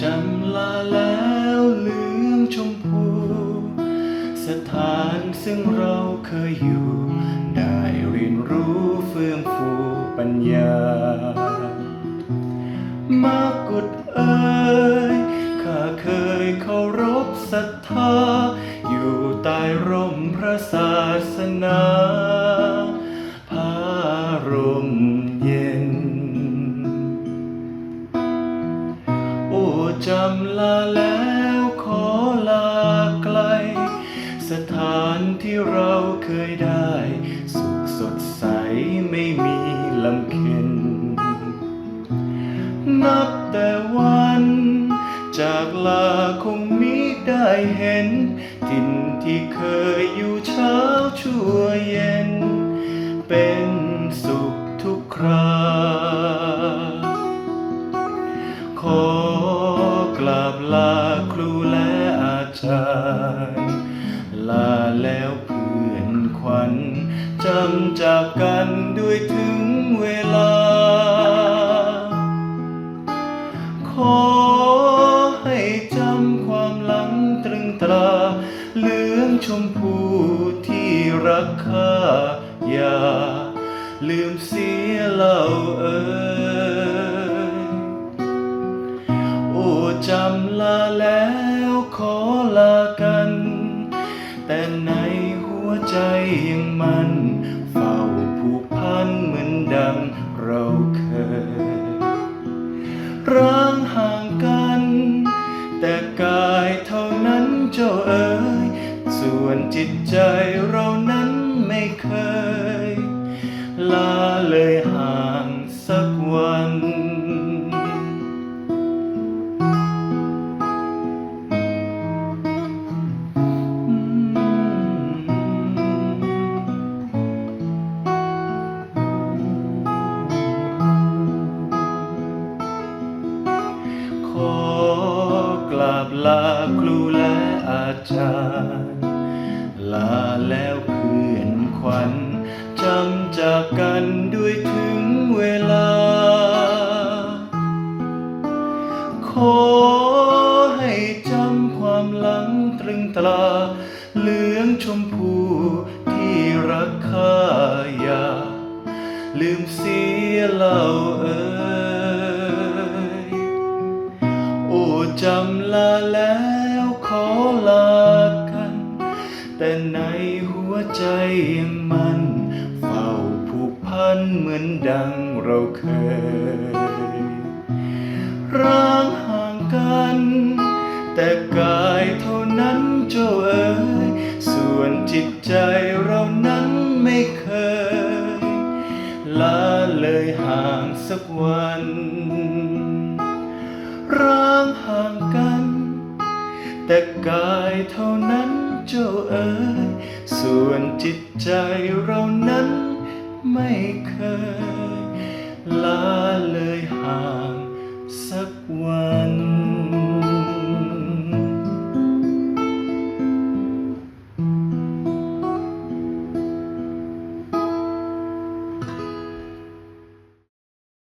จำลาแล้วเลืองชมพู สถานซึ่งเราเคยอยู่ ได้เรียนรู้เฟื่องฟูปัญญา มากุดเอ่ยข้าเคยเคารพศรัทธา อยู่ใต้ร่มพระศาสนา จำลาแล้วขอลาไกล สถานที่เราเคยได้ สุขสดใสไม่มีลำเค็น นับแต่วัน จากลาคงมิได้เห็นถิ่นที่เคยอยู่เช้าชั่วเย็น เป็นสุขทุกคราขอ กราบลาครูและอาจารย์ ลาแล้วเพื่อนขวัญจำจากกันด้วยถึงเวลา ขอให้จำความหลังตรึงตราเหลืองชมพูที่รักค่าอย่าลืมเสียเล่าเอ่ย ลาแล้วขอลากัน แต่ในหัวใจยังมันเฝ้าผูกพันเหมือนดังเราเคยร้างห่างกัน แต่กายเท่านั้นเจ้าเอ๋ยส่วนจิตใจเรานั้นไม่เคย ลาเลย อกราบลาครูและอาจารย์ ลาแล้วเพื่อนขวัญจำจากกันด้วยถึงเวลา ขอให้จำความหลังตรึงตราเหลืองชมพูที่รักค่าอย่าลืมเสียเล่าเอ่ย จำลาแล้วขอลากัน แต่ในหัวใจยังมันเฝ้าผูกพันเหมือนดังเราเคยร้างห่างกัน แต่กายเท่านั้นเจ้าเอ๋ยส่วนจิตใจเรานั้นไม่เคยลาเลยห่างสักวัน ร้างห่างกัน แต่กายเท่านั้นเจ้าเอ๋ยส่วนจิตใจเรานั้นไม่เคยลา